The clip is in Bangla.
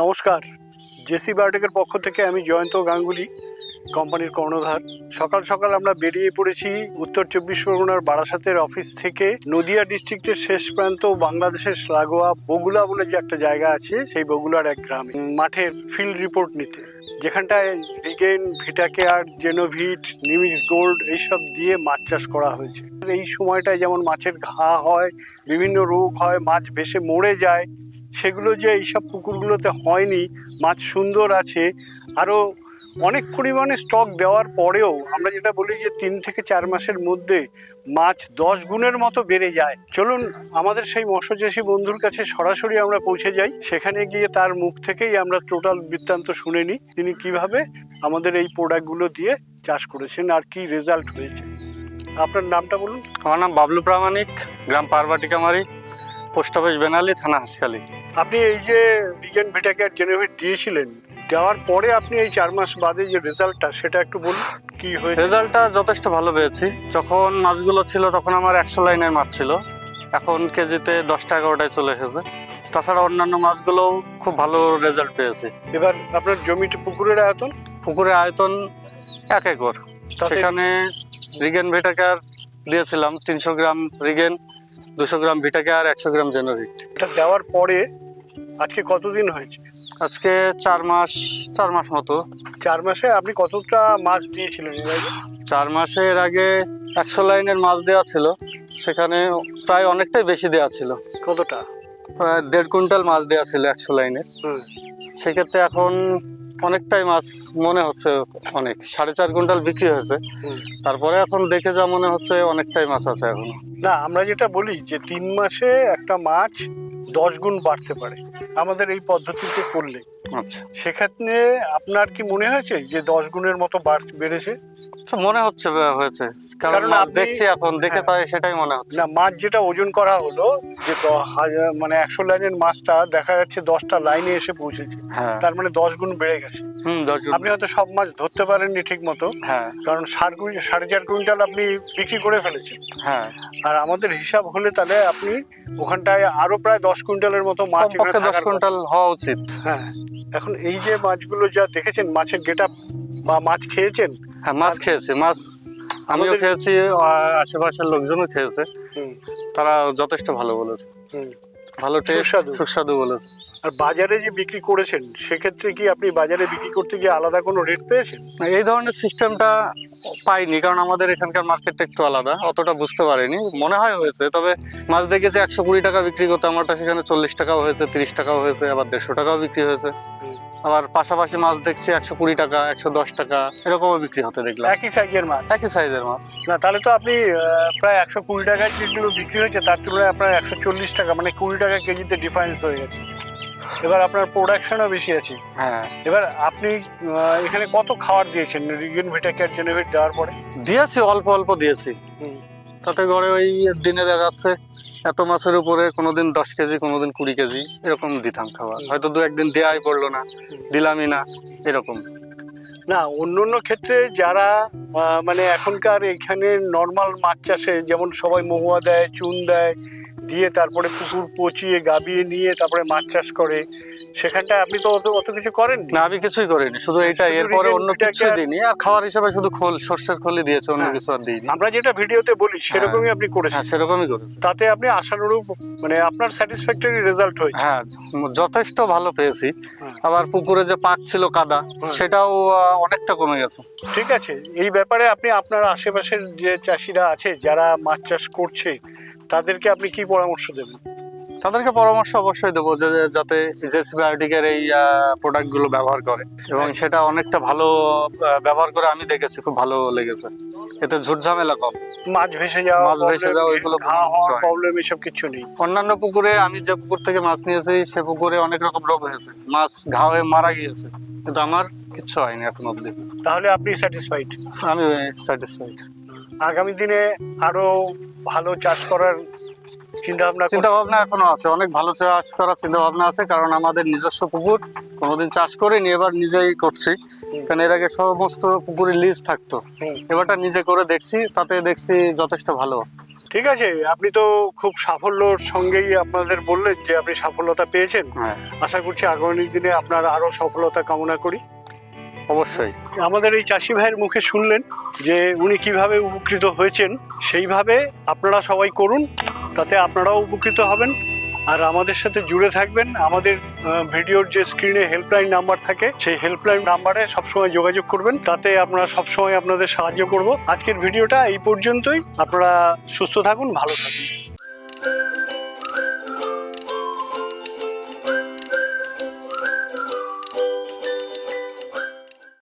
নমস্কার। জেসি বায়োটেকের পক্ষ থেকে আমি জয়ন্ত গাঙ্গুলি, কোম্পানির কর্ণধার। সকাল সকাল আমরা বেরিয়ে পড়েছি উত্তর চব্বিশ পরগনার বারাসাতের অফিস থেকে। নদিয়া ডিস্ট্রিক্টের শেষ প্রান্ত বাংলাদেশের লাগোয়া বগুলা বলে যে একটা জায়গা আছে, সেই বগুলার এক গ্রামে মাঠের ফিল্ড রিপোর্ট নিতে। যেখানটায় রিগেন, ভিটাকেয়ার, জেনোভিট নিমিক্স গোল্ড এইসব দিয়ে মাছ চাষ করা হয়েছে। এই সময়টায় যেমন মাছের ঘা হয়, বিভিন্ন রোগ হয়, মাছ ভেসে মরে যায় সেগুলো যে এইসব পুকুরগুলোতে হয়নি, মাছ সুন্দর আছে আরও অনেক পরিমাণে স্টক দেওয়ার পরেও আমরা যেটা বলি যে তিন থেকে চার মাসের মধ্যে মাছ দশ গুণের মতো বেড়ে যায়। চলুন আমাদের সেই মৎস্যচাষী বন্ধুর কাছে সরাসরি আমরা পৌঁছে যাই। সেখানে গিয়ে তার মুখ থেকেই আমরা টোটাল বৃত্তান্ত শুনে নিই, তিনি কীভাবে আমাদের এই প্রোডাক্টগুলো দিয়ে চাষ করেছেন আর কি রেজাল্ট হয়েছে। আপনার নামটা বলুন। আমার নাম বাবলু প্রামাণিক, গ্রাম পারবাটিকামারি পোস্ট অফিস বেনালি, থানা হাসখালি। আপনি এই যে বিজ্ঞান ভিটাকেয়ার জেনেভিট দিয়েছিলেন দেওয়ার পরে আপনি এই চার মাস বাদে যে রেজাল্টটা সেটা একটু বলুন কি হয়েছে? রেজাল্টটা যথেষ্ট ভালো পেয়েছি। যখন মাছগুলো ছিল তখন আমার একশো লাইনের মাছ ছিল। এখন কেজিতে দশ টাকা ওটাই চলে এসেছে। তাছাড়া অন্যান্য মাছগুলোও খুব ভালো রেজাল্ট পেয়েছি। এবার আপনার জমিতে পুকুরের আয়তন? পুকুরের আয়তন এক একর। সেখানে রিগেন ভেটাকার দিয়েছিলাম তিনশো গ্রাম রিগেন। দুশো গ্রাম ভিটাকার একশো গ্রাম জেনোভিট এটা দেওয়ার পরে আজকে কতদিন হয়েছে? আজকে চার মাস চার মাস মতো। চার মাসে আপনি কতটা মাছ দিয়েছিলেন? চার মাসের আগে একশো লাইনের মাছ দেওয়া ছিল। সেখানে প্রায় অনেকটাই বেশি দেওয়া ছিল। কতটা? প্রায় দেড় কুইন্টাল মাছ দেওয়া ছিল একশো লাইনের। সেক্ষেত্রে এখন অনেকটাই মাছ মনে হচ্ছে অনেক। সাড়ে চার কুইন্টাল বিক্রি হয়েছে। তারপরে এখন দেখে যা মনে হচ্ছে অনেকটাই মাছ আছে এখন। না, আমরা যেটা বলি যে তিন মাসে একটা মাছ দশ গুণ বাড়তে পারে। আমাদের এই পদ্ধতিতে করলে। আচ্ছা। সেক্ষেত্রে আপনার কি মনে হয়েছে যে দশ গুণের মতো বাড়- বেড়েছে? আচ্ছা, মনে হচ্ছে হয়েছে। কারণ দেখছি এখন দেখে হ্যাঁ। তাই সেটাই মনে হচ্ছে। না মাছ যেটা ওজন করা হলো যে মানে একশো লাইনের মাছটা দেখা যাচ্ছে দশটা লাইনে এসে পৌঁছেছে। হ্যাঁ। তার মানে দশ গুণ বেড়ে গেছে। আপনি হয়তো সব মাছ ধরতে পারেননি ঠিক মতো হ্যাঁ। কারণ সাড়ে কুইন্টাল সাড়ে চার কুইন্টাল আপনি বিক্রি করে ফেলেছেন। হ্যাঁ। আর আমাদের হিসাব হলে তাহলে আপনি ওখানটায় আরও প্রায় দশ কুইন্টালের মতো মাছ দশ কুইন্টাল হওয়া উচিত। হ্যাঁ এখন এই যে মাছগুলো যা দেখেছেন মাছের গেট বা মাছ খেয়েছেন? হ্যাঁ মাছ খেয়েছে মাছ আমিও খেয়েছি আশেপাশের লোকজনও খেয়েছে। তারা যথেষ্ট ভালো বলেছে। ভালো টেস্ট সুস্বাদু। সুস্বাদু বলেছে আর বাজারে যে বিক্রি করেছেন সেক্ষেত্রে কি আপনি বাজারে বিক্রি করতে গিয়ে আলাদা কোনো রেট পেয়েছেন এই ধরনের সিস্টেমটা পাইনি কারণ আমাদের এখানকার মার্কেটটা একটু আলাদা অতটা বুঝতে পারিনি মনে হয় হয়েছে তবে মাছ দেখেছি একশো কুড়ি টাকা বিক্রি করতে আমারটা সেখানে চল্লিশ টাকাও হয়েছে তিরিশ টাকাও হয়েছে আবার দেড়শো টাকাও বিক্রি হয়েছে। আবার পাশাপাশি মাছ দেখছি একশো কুড়ি টাকা একশো দশ টাকা এরকমও বিক্রি হতে দেখলাম। একই সাইজের মাছ? একই সাইজের মাছ। না তাহলে তো আপনি প্রায় একশো কুড়ি টাকায় যেগুলো বিক্রি হয়েছে তার তুলনায় আপনার একশো চল্লিশ টাকা মানে কুড়ি টাকা কেজিতে ডিফারেন্স হয়ে গেছে। এবার আপনার প্রোডাকশনও বেশি আছে। হ্যাঁ। এবার আপনি এখানে কত খাবার দিয়েছেন? রিগেন ভিটাকেয়ার জেনেভিট দেওয়ার পরে? দিয়েছি অল্প অল্প দিয়েছি। তাতে করে ওই দিনে দেখাচ্ছে এত মাছের উপরে কোনোদিন দশ কেজি, কোনোদিন কুড়ি কেজি এরকম দিতাম খাবার। হয়তো দু একদিন দেওয়াই পড়ল না, দিলামই না, এরকম। না, অন্য অন্য ক্ষেত্রে যারা মানে এখনকার এখানে নর্মাল মাছ চাষে, যেমন সবাই মহুয়া দেয়, চুন দেয় দিয়ে তারপরে পুকুর পচিয়ে গাবিয়ে নিয়ে তারপরে মাছ চাষ করে। সেখানটায় আপনি তো অত কিছু করেন না আমি কিছুই করিনি। শুধু এটা এরপরে অন্য কিছু দিইনি। আর খাবার হিসেবে শুধু খোল সর্ষের খোলই দিয়েছে অন্য হ্যাঁ। কিছু আর দিইনি। আমরা যেটা ভিডিওতে বলি সেরকমই আপনি করেছেন। হ্যাঁ সেরকমই করেছে। তাতে আপনি আশানুরূপ মানে আপনার স্যাটিসফ্যাক্টরি রেজাল্ট হয়েছে। হ্যাঁ যথেষ্ট ভালো পেয়েছি। হ্যাঁ। আবার পুকুরে যে পাক ছিল কাদা হ্যাঁ। সেটাও অনেকটা কমে গেছে। ঠিক আছে এই ব্যাপারে আপনি আপনার আশেপাশের যে চাষিরা আছে যারা মাছ চাষ করছে তাদেরকে আপনি কি পরামর্শ দেবেন? তাদেরকে পরামর্শ অবশ্যই দেবো যে যাতে জেসি বায়োটিকের এই প্রোডাক্টগুলো ব্যবহার করে। এবং সেটা অনেকটা ভালো ব্যবহার করে আমি দেখেছি খুব ভালো লেগেছে। এতে ঝুট ঝামেলা কম। মাছ ভেসে যাওয়া মাছ ভেসে যাওয়া ওইগুলো। প্রবলেম এসব কিছু নেই। অন্যান্য পুকুরে আমি যে পুকুর থেকে মাছ নিয়েছি সে পুকুরে অনেক রকম রোগ হয়েছে। মাছ ঘা হয়ে মারা গিয়েছে। কিন্তু আমার কিচ্ছু হয়নি এখন অবধি। তাহলে আপনি স্যাটিসফাইড আমি স্যাটিসফাইড আগামী দিনে আরও ভালো চাষ করার চিন্তা ভাবনা চিন্তা ভাবনা এখনও আছে। অনেক ভালো চাষ করার চিন্তা ভাবনা আছে কারণ আমাদের নিজস্ব পুকুর কোনোদিন চাষ করিনি এবার নিজেই করছি। কারণ এর আগে সমস্ত পুকুরে লিজ থাকতো। এবারটা নিজে করে দেখছি তাতে দেখছি যথেষ্ট ভালো। ঠিক আছে আপনি তো খুব সাফল্যর সঙ্গেই আপনাদের বললেন যে আপনি সাফল্যতা পেয়েছেন। হ্যাঁ। আশা করছি আগামী দিনে আপনার আরও সফলতা কামনা করি। অবশ্যই। আমাদের এই চাষি ভাইয়ের মুখে শুনলেন যে উনি কীভাবে উপকৃত হয়েছেন, সেইভাবে আপনারা সবাই করুন, তাতে আপনারাও উপকৃত হবেন। আর আমাদের সাথে জুড়ে থাকবেন। আমাদের ভিডিওর যে স্ক্রিনে হেল্পলাইন নাম্বার থাকে, সেই হেল্পলাইন নাম্বারে সবসময় যোগাযোগ করবেন। তাতে আমরা সবসময় আপনাদের সাহায্য করব। আজকের ভিডিওটা এই পর্যন্তই। আপনারা সুস্থ থাকুন, ভালো থাকুন।